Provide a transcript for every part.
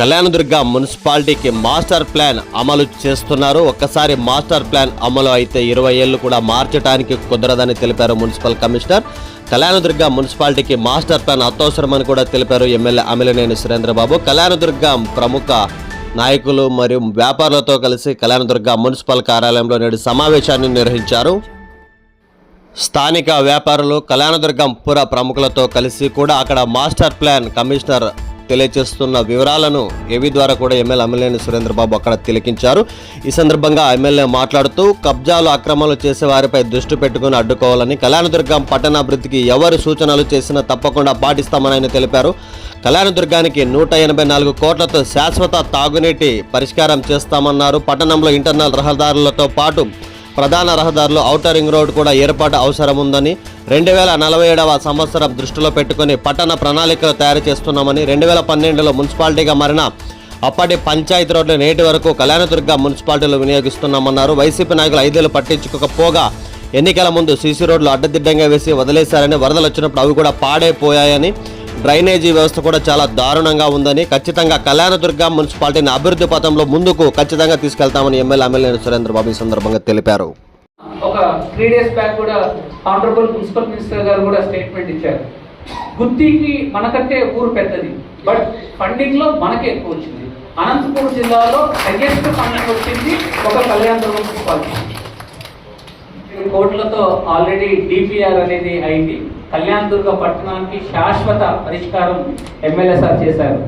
కళ్యాణదుర్గ మున్సిపాలిటీకి master plan అమలు చేస్తున్నారు. ఒక్కసారి మాస్టర్ ప్లాన్ అమలు అయితే ఇరవై ఏళ్ళు కూడా మార్చడానికి కుదరదని తెలిపారు మున్సిపల్ కమిషనర్. కళ్యాణదుర్గ మున్సిపాలిటీకి మాస్టర్ ప్లాన్ అత్యవసరమని కూడా తెలిపారు ఎమ్మెల్యే అమిలినేని సురేంద్రబాబు. కళ్యాణదుర్గ ప్రముఖ నాయకులు మరియు వ్యాపారులతో కలిసి కళ్యాణదుర్గ మున్సిపల్ కార్యాలయంలో నేడు సమావేశాన్ని నిర్వహించారు. స్థానిక వ్యాపారులు కళ్యాణదుర్గం పుర ప్రముఖులతో కలిసి కూడా అక్కడ మాస్టర్ ప్లాన్ కమిషనర్ తెలియజేస్తున్న వివరాలను ఏవి ద్వారా కూడా ఎమ్మెల్యే అమ్మలేని సురేంద్రబాబు అక్కడ తిలకించారు. ఈ సందర్భంగా ఎమ్మెల్యే మాట్లాడుతూ కబ్జాలు అక్రమాలు చేసే వారిపై దృష్టి పెట్టుకుని అడ్డుకోవాలని కళ్యాణదుర్గం పట్టణాభివృద్ధికి ఎవరు సూచనలు చేసినా తప్పకుండా పాటిస్తామని ఆయన తెలిపారు. కళ్యాణదుర్గానికి నూట ఎనభై నాలుగు కోట్లతో శాశ్వత తాగునీటి పరిష్కారం చేస్తామన్నారు. పట్టణంలో ఇంటర్నల్ రహదారులతో పాటు ప్రధాన రహదారులు ఔటర్ రింగ్ రోడ్ కూడా ఏర్పాటు అవసరం ఉందని రెండు వేల నలభై ఏడవ సంవత్సరం దృష్టిలో పెట్టుకుని పట్టణ ప్రణాళికలు తయారు చేస్తున్నామని రెండు వేల పన్నెండులో మున్సిపాలిటీగా మారిన అప్పటి పంచాయతీ రోడ్లు నేటి వరకు కళ్యాణదుర్గ మున్సిపాలిటీలు వినియోగిస్తున్నామన్నారు. వైసీపీ నాయకులు ఐదేళ్ళు పట్టించుకోకపోగా ఎన్నికల ముందు సీసీ రోడ్లు అడ్డదిడ్డంగా వేసి వదిలేశారని వరదలు వచ్చినప్పుడు అవి కూడా పాడైపోయాయని డ్రైనేజీ వ్యవస్థ కూడా చాలా దారుణంగా ఉందని ఖచ్చితంగా కళ్యాణదుర్గ మున్సిపాలిటీని అభివృద్ధి పథంలో ముందుకు ఖచ్చితంగా తీసుకెళ్తామని ఎమ్మెల్యే అమ్మెల్యే సురేంద్రబాబు ఈ సందర్భంగా తెలిపారు. ఒక త్రీ డేస్ బ్యాక్ కూడా ఆనరబుల్ మున్సిపల్ మినిస్టర్ గారు కూడా స్టేట్మెంట్ ఇచ్చారు. గుత్తికి మనకంటే ఊరు పెద్దది బట్ ఫండింగ్లో మనకే ఎక్కువ వచ్చింది. అనంతపురం జిల్లాలో హైయెస్ట్ ఫండింగ్ వచ్చింది ఒక కళ్యాణదుర్గం మున్సిపాలిటీ. కోట్లతో ఆల్రెడీ డిపిఆర్ అనేది అయింది. కళ్యాణదుర్గ పట్టణానికి శాశ్వత పరిష్కారం ఎమ్మెల్యే సార్ చేశారు.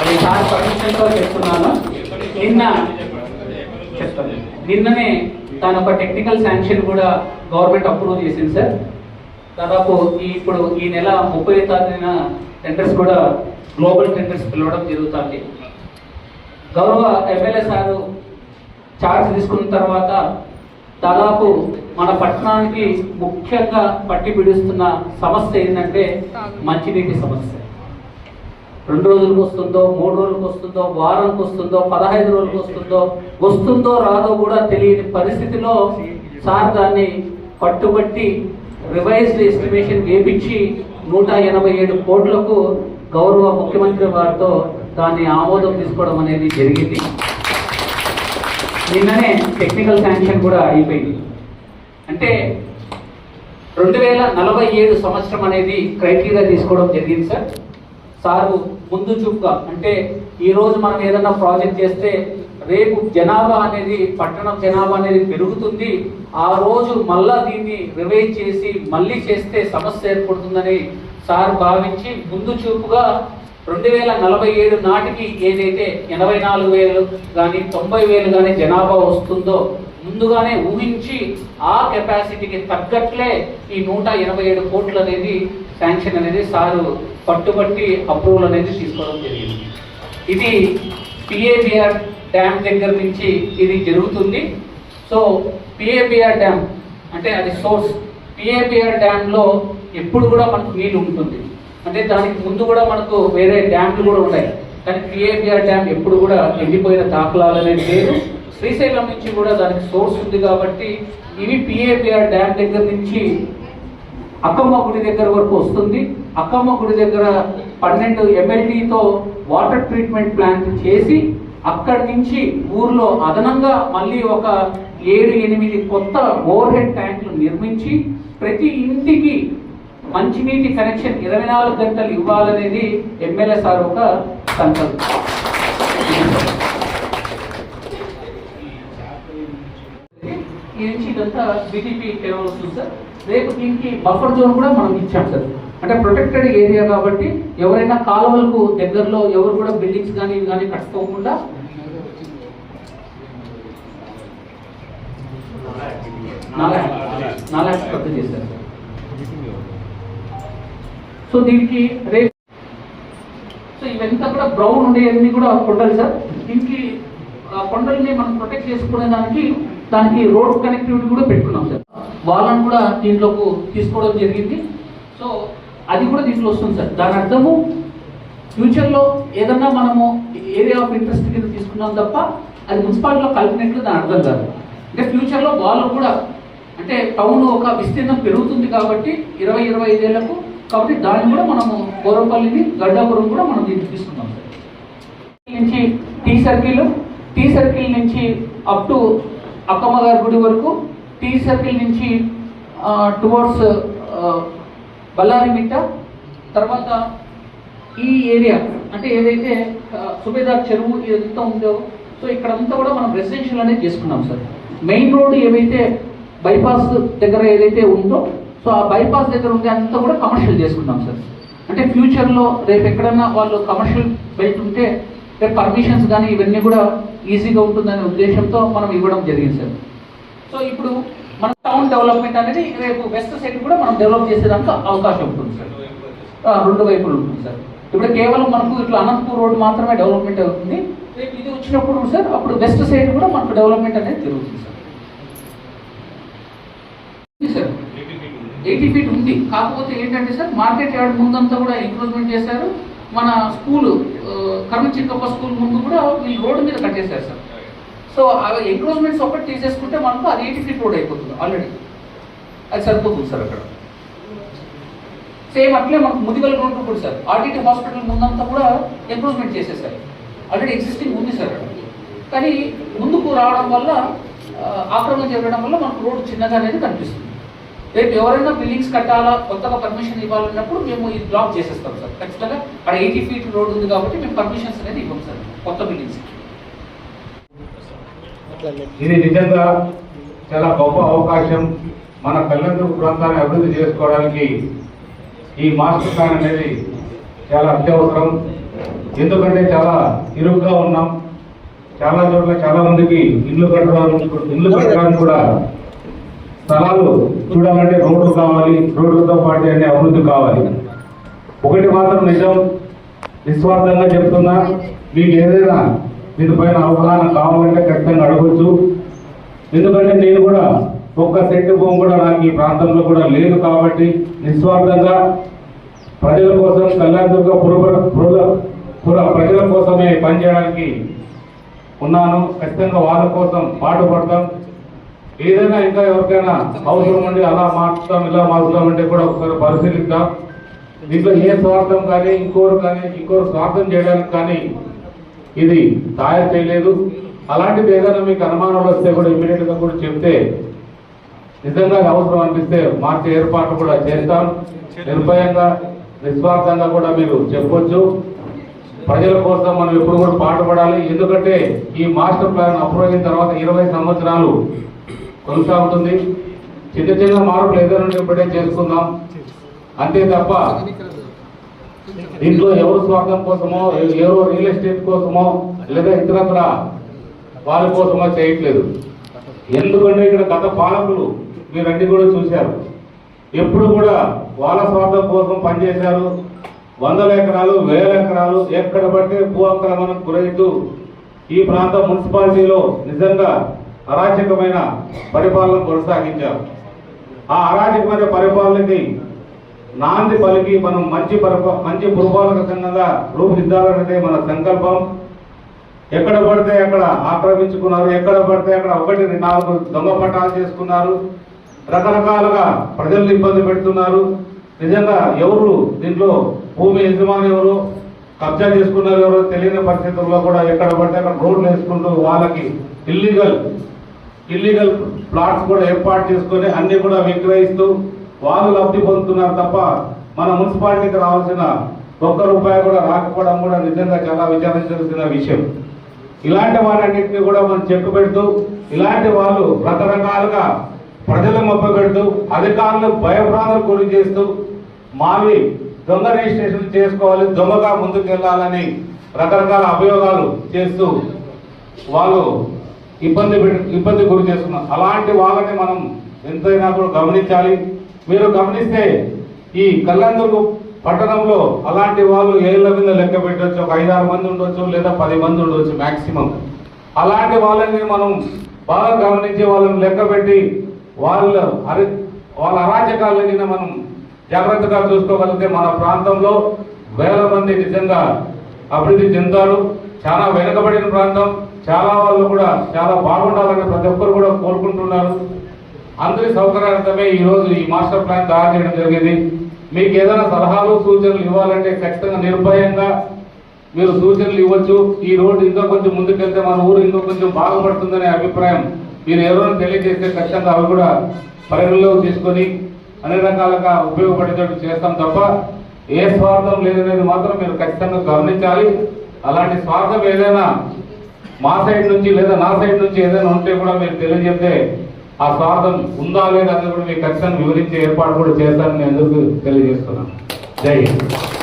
అది సార్ పర్మిషన్తో చెప్తున్నాను. నిన్న చెప్తాను. నిన్ననే తన ఒక టెక్నికల్ శాంక్షన్ కూడా గవర్నమెంట్ అప్రూవ్ చేసింది సార్. దాదాపు ఈ ఇప్పుడు ఈ నెల ముప్పై తారీఖున టెండర్స్ కూడా గ్లోబల్ టెండర్స్ పిలవడం జరుగుతుంది. గౌరవ ఎమ్మెల్యే సారు ఛార్జ్ తీసుకున్న తర్వాత దాదాపు మన పట్టణానికి ముఖ్యంగా పట్టి పిడుస్తున్న సమస్య ఏంటంటే మంచినీటి సమస్య. రెండు రోజులకు వస్తుందో మూడు రోజులకు వస్తుందో వారానికి వస్తుందో పదహైదు రోజులకు వస్తుందో వస్తుందో రాదో కూడా తెలియని పరిస్థితిలో సార్ దాన్ని పట్టుబట్టి రివైజ్డ్ ఎస్టిమేషన్ వేపించి నూట ఎనభై ఏడు కోట్లకు గౌరవ ముఖ్యమంత్రి వారితో దాన్ని ఆమోదం తీసుకోవడం అనేది జరిగింది. నిన్ననే టెక్నికల్ శాంక్షన్ కూడా అయిపోయింది. అంటే రెండు వేల నలభై ఏడు సంవత్సరం అనేది క్రైటీరియా తీసుకోవడం జరిగింది సార్. సారు ముందు చూపుగా అంటే ఈరోజు మనం ఏదైనా ప్రాజెక్ట్ చేస్తే రేపు జనాభా అనేది పట్టణం జనాభా అనేది పెరుగుతుంది. ఆ రోజు మళ్ళా దీన్ని రివైజ్ చేసి మళ్ళీ చేస్తే సమస్య ఏర్పడుతుందని సార్ భావించి ముందు చూపుగా రెండు వేల నలభై ఏడు నాటికి ఏదైతే ఎనభై నాలుగు వేలు కానీ తొంభై వేలు కానీ జనాభా వస్తుందో ముందుగానే ఊహించి ఆ కెపాసిటీకి తగ్గట్లే ఈ నూట ఎనభై ఏడు కోట్లు అనేది శాంక్షన్ అనేది సారు పట్టుబట్టి అప్రూవల్ అనేది తీసుకోవడం జరిగింది. ఇది పిఏబిఆర్ డ్యామ్ దగ్గర నుంచి ఇది జరుగుతుంది. సో పిఏబిఆర్ డ్యామ్ అంటే అది సోర్స్. పిఏబిఆర్ డ్యామ్లో ఎప్పుడు కూడా మనకు నీళ్ళు ఉంటుంది. అంటే దానికి ముందు కూడా మనకు వేరే డ్యామ్లు కూడా ఉన్నాయి. కానీ పిఏబిఆర్ డ్యామ్ ఎప్పుడు కూడా ఎండిపోయిన దాఖలాలు అనేది లేదు. శ్రీశైలం నుంచి కూడా దానికి సోర్స్ ఉంది కాబట్టి ఇవి పిఏబిఆర్ డ్యామ్ దగ్గర నుంచి అక్కమ్మ గుడి దగ్గర వరకు వస్తుంది. అక్కమ్మ గుడి దగ్గర పన్నెండు ఎంఎల్టీతో వాటర్ ట్రీట్మెంట్ ప్లాంట్ చేసి అక్కడి నుంచి ఊర్లో అదనంగా మళ్ళీ ఒక ఏడు ఎనిమిది కొత్త ఓవర్ హెడ్ ట్యాంకులు నిర్మించి ప్రతి ఇంటికి మంచినీటి కనెక్షన్ ఇరవై నాలుగు గంటలు ఇవ్వాలనేది ఎమ్మెల్యే సార్ ఒక సంకల్పం. ఈ నుంచి ఇదంతా బీటీపీ కేవలం వస్తుంది సార్. రేపు దీనికి బఫర్ జోన్ కూడా మనం ఇచ్చాం సార్. అంటే ప్రొటెక్టెడ్ ఏరియా కాబట్టి ఎవరైనా కాలువలకు దగ్గరలో ఎవరు కూడా బిల్డింగ్స్ కానీ ఇవి కానీ కట్టుకోకుండా నాలుగు నాలుగు చేశారు సార్. సో దీనికి రేపు సో ఇవంతా కూడా బ్రౌన్ ఉండేవన్నీ కూడా కొండలు సార్. దీనికి ఆ కొండల్ని మనం ప్రొటెక్ట్ చేసుకునే దానికి దానికి రోడ్ కనెక్టివిటీ కూడా పెట్టుకున్నాం సార్. వాళ్ళని కూడా దీంట్లోకి తీసుకోవడం జరిగింది. సో అది కూడా దీంట్లో వస్తుంది సార్. దాని అర్థము ఫ్యూచర్లో ఏదన్నా మనము ఏరియా ఆఫ్ ఇంట్రెస్ట్ కింద తీసుకున్నాం తప్ప అది మున్సిపాలిటీలో కలిపినట్లు దాని అర్థం కాదు. అంటే ఫ్యూచర్లో వాళ్ళు కూడా అంటే టౌన్ ఒక విస్తీర్ణం పెరుగుతుంది కాబట్టి ఇరవై ఇరవై ఐదేళ్ళకు కాబట్టి దాన్ని కూడా మనము పూర్వపల్లిని గడ్డాపురం కూడా మనం దీన్ని తీసుకున్నాం సార్ నుంచి టీ సర్కిల్ టీ సర్కిల్ నుంచి అప్ టు అక్కమ్మ గారి గుడి వరకు టీ సర్కిల్ నుంచి టువర్డ్స్ బల్లారిమిట్ట తర్వాత ఈ ఏరియా అంటే ఏదైతే సుబేదార్ చెరువు ఇదంతా ఉందో సో ఇక్కడంతా కూడా మనం రెసిడెన్షియల్ అనేది చేసుకున్నాం సార్. మెయిన్ రోడ్ ఏవైతే బైపాస్ దగ్గర ఏదైతే ఉందో సో ఆ బైపాస్ దగ్గర ఉండే అంతా కూడా కమర్షియల్ చేసుకున్నాం సార్ అంటే ఫ్యూచర్లో రేపు ఎక్కడన్నా వాళ్ళు కమర్షియల్ బెల్ట్ ఉంటే రేపు పర్మిషన్స్ కానీ ఇవన్నీ కూడా ఈజీగా ఉంటుందనే ఉద్దేశంతో మనం ఇవ్వడం జరిగింది సార్ సో ఇప్పుడు మన టౌన్ డెవలప్మెంట్ అనేది రేపు వెస్ట్ సైడ్ కూడా మనం డెవలప్ చేసేదానికి అవకాశం ఉంటుంది సార్ రెండు వైపులు ఉంటుంది సార్ ఇప్పుడు కేవలం మనకు ఇట్లా అనంతపూర్ రోడ్ మాత్రమే డెవలప్మెంట్ అవుతుంది. రేపు ఇది వచ్చినప్పుడు సార్ అప్పుడు వెస్ట్ సైడ్ కూడా మనకు డెవలప్మెంట్ అనేది జరుగుతుంది సార్ సార్ ఎయిటీ ఫీట్ ఉంది. కాకపోతే ఏంటంటే సార్ మార్కెట్ యార్డ్ ముందంతా కూడా ఇంప్రూవ్మెంట్ చేశారు. మన స్కూల్ కర్మ చిక్కప్ప స్కూల్ ముందు కూడా వీళ్ళు రోడ్డు మీద కట్టేశారు సార్. సో ఆ ఎంక్రోచ్మెంట్స్ ఒకటి తీసేసుకుంటే మనకు అది ఎయిటీ ఫీట్ రోడ్ అయిపోతుంది ఆల్రెడీ అది సరిపోతుంది సార్ అక్కడ. సేమ్ అట్లే మనకు ముదిగల్ రోడ్ కూడా సార్. ఆర్టీటీ హాస్పిటల్ ముందంతా కూడా ఎంక్రోచ్మెంట్ చేసేసారు. ఆల్రెడీ ఎగ్జిస్టింగ్ ఉంది సార్ అక్కడ. కానీ ముందుకు రావడం వల్ల ఆక్రమణ జరగడం వల్ల మనకు రోడ్డు చిన్నగా అనేది కనిపిస్తుంది. రేపు ఎవరైనా బిల్డింగ్స్ కట్టాలా కొత్తగా పర్మిషన్ ఇవ్వాలన్నప్పుడు మేము ఇది బ్లాక్ చేసేస్తాం సార్. ఖచ్చితంగా అక్కడ ఎయిటీ ఫీట్ రోడ్ ఉంది కాబట్టి మేము పర్మిషన్స్ అనేది ఇవ్వం సార్ కొత్త బిల్డింగ్స్ ఇది నిజంగా చాలా గొప్ప అవకాశం. మన కళ్యాణ ప్రాంతాన్ని అభివృద్ధి చేసుకోవడానికి ఈ మాస్టర్ ప్లాన్ అనేది చాలా అత్యవసరం. ఎందుకంటే చాలా ఇరుగ్గా ఉన్నాం. చాలా చోట్ల చాలా మందికి ఇల్లు కట్టడానికి ఇల్లు కట్టడానికి కూడా చూడాలంటే రోడ్లు కావాలి రోడ్లతో పాటు అన్ని అభివృద్ధి కావాలి. ఒకటి మాత్రం నిజం నిస్వార్థంగా చెప్తున్నా మీకు ఏదైనా దీనిపైన అవగాహన కావాలంటే ఖచ్చితంగా అడగొచ్చు. ఎందుకంటే నేను కూడా ఒక్క సెంటు భూమి కూడా నాకు ఈ ప్రాంతంలో కూడా లేదు కాబట్టి నిస్వార్థంగా ప్రజల కోసం కళ్యాణదుర్గ దుర్గ పుర పుర ప్రజల కోసమే పనిచేయడానికి ఉన్నాను. ఖచ్చితంగా వాళ్ళ కోసం పాటుపడతాం ఏదైనా ఇంకా ఎవరికైనా అవసరం ఉండి అలా మార్చుతాం ఇలా మార్చుతాం అంటే కూడా ఒకసారి పరిశీలిద్దాం. దీంట్లో ఏ స్వార్థం కానీ ఇంకోరు కానీ ఇంకోరు స్వార్థం చేయడానికి కానీ ఇది తయారు చేయలేదు. అలాంటిది ఏదైనా మీకు అనుమానాలు వస్తే కూడా ఇమీడియట్గా కూడా చెప్తే నిజంగా అవసరం అనిపిస్తే మార్చే ఏర్పాట్లు కూడా చేస్తాం. నిర్భయంగా నిస్వార్థంగా కూడా మీరు చెప్పొచ్చు. ప్రజల కోసం మనం ఎప్పుడు కూడా పాటుపడాలి. ఎందుకంటే ఈ మాస్టర్ ప్లాన్ అప్రూవ్ అయిన తర్వాత ఇరవై సంవత్సరాలు కొనసాగుతుంది. చిన్న చిన్న మార్పులు ఏదైనా ఇప్పుడే చేసుకుందాం. అంతే తప్ప దీంట్లో ఎవరు స్వార్థం కోసమో ఎవరు రియల్ ఎస్టేట్ కోసమో లేదా ఇతరత్ర వాళ్ళ కోసమో చేయట్లేదు. ఎందుకంటే ఇక్కడ గత పాలకులు మీరన్నీ కూడా చూశారు. ఎప్పుడు కూడా వాళ్ళ స్వార్థం కోసం పనిచేశారు. వందల ఎకరాలు వేల ఎకరాలు ఎక్కడ పడితే భూ ఆక్రమణకు గురైతూ ఈ ప్రాంత మున్సిపాలిటీలో నిజంగా అరాచకమైన పరిపాలన కొనసాగించారు ఆ అరాచకమైన పరిపాలనకి నాంది పలికి మనం మంచి పరిప మంచి పురపాలక సంఘంగా రూపుదిద్దాలన్నదే మన సంకల్పం. ఎక్కడ పడితే అక్కడ ఆక్రమించుకున్నారు ఎక్కడ పడితే అక్కడ ఒకటి నాలుగు దొంగ పట్టాలు చేసుకున్నారు. రకరకాలుగా ప్రజల్ని ఇబ్బంది పెడుతున్నారు. నిజంగా ఎవరు దీంట్లో భూమి యజమాని ఎవరు కబ్జా చేసుకున్నారు ఎవరో తెలియని పరిస్థితుల్లో కూడా ఎక్కడ పడితే అక్కడ రోడ్లు వేసుకుంటూ వాళ్ళకి ఇల్లీగల్ ఇల్లీగల్ ప్లాట్స్ కూడా ఏర్పాటు చేసుకొని అన్ని కూడా విక్రయిస్తూ వాళ్ళు లబ్ధి పొందుతున్నారు తప్ప మన మున్సిపాలిటీకి రావాల్సిన ఒక్క రూపాయి కూడా రాకపోవడం కూడా నిజంగా చాలా విచారించాల్సిన విషయం. ఇలాంటి వాటన్నిటిని కూడా మనం చెప్పు పెడుతూ ఇలాంటి వాళ్ళు రకరకాలుగా ప్రజలు మొప్ప పెడుతూ అధికారులు భయభ్రాంతులకు గురి చేస్తూ మావి దొంగ రిజిస్ట్రేషన్ చేసుకోవాలి దొంగగా ముందుకు వెళ్ళాలని రకరకాల అభియోగాలు చేస్తూ వాళ్ళు ఇబ్బంది ఇబ్బంది గురి చేస్తున్నారు అలాంటి వాళ్ళని మనం ఎంతైనా కూడా గమనించాలి. మీరు గమనిస్తే ఈ కళ్యాణదుర్గ పట్టణంలో అలాంటి వాళ్ళు ఏళ్ళ మీద లెక్క పెట్టవచ్చు ఒక ఐదారు మంది ఉండొచ్చు లేదా పది మంది ఉండొచ్చు మ్యాక్సిమం అలాంటి వాళ్ళని మనం బాగా గమనించి వాళ్ళని లెక్క పెట్టి వాళ్ళ అరి వాళ్ళ అరాచకాలని మనం జాగ్రత్తగా చూసుకోగలిగితే మన ప్రాంతంలో వేల మంది నిజంగా అభివృద్ధి చెందుతారు చాలా వెనుకబడిన ప్రాంతం. చాలా వాళ్ళు కూడా చాలా బాగుండాలని ప్రతి ఒక్కరు కూడా కోరుకుంటున్నారు. అందరి సౌకర్యార్థమే ఈ ఈ మాస్టర్ ప్లాన్ తయారు చేయడం జరిగింది. మీకు ఏదైనా సలహాలు సూచనలు ఇవ్వాలంటే ఖచ్చితంగా నిర్భయంగా మీరు సూచనలు ఇవ్వచ్చు. ఈ రోడ్డు ఇంకా కొంచెం ముందుకెళ్తే మన ఊరు ఇంకా కొంచెం బాగుపడుతుందనే అభిప్రాయం మీరు ఎవరైనా తెలియజేస్తే ఖచ్చితంగా అవి కూడా పరిగణలోకి తీసుకొని అన్ని రకాలుగా ఉపయోగపడేటట్టు చేస్తాం తప్ప ఏ స్వార్థం లేదనేది మాత్రం మీరు ఖచ్చితంగా గమనించాలి. అలాంటి స్వార్థం ఏదైనా మా సైడ్ నుంచి లేదా నా సైడ్ నుంచి ఏదైనా ఉంటే కూడా మీరు తెలియజేస్తే ఆ స్వార్థం ఉందా లేదా అనేది కూడా మీకు ఖచ్చితంగా వివరించే ఏర్పాటు కూడా చేస్తానని నేను ఎందుకు తెలియజేస్తున్నాను? జై హింద్.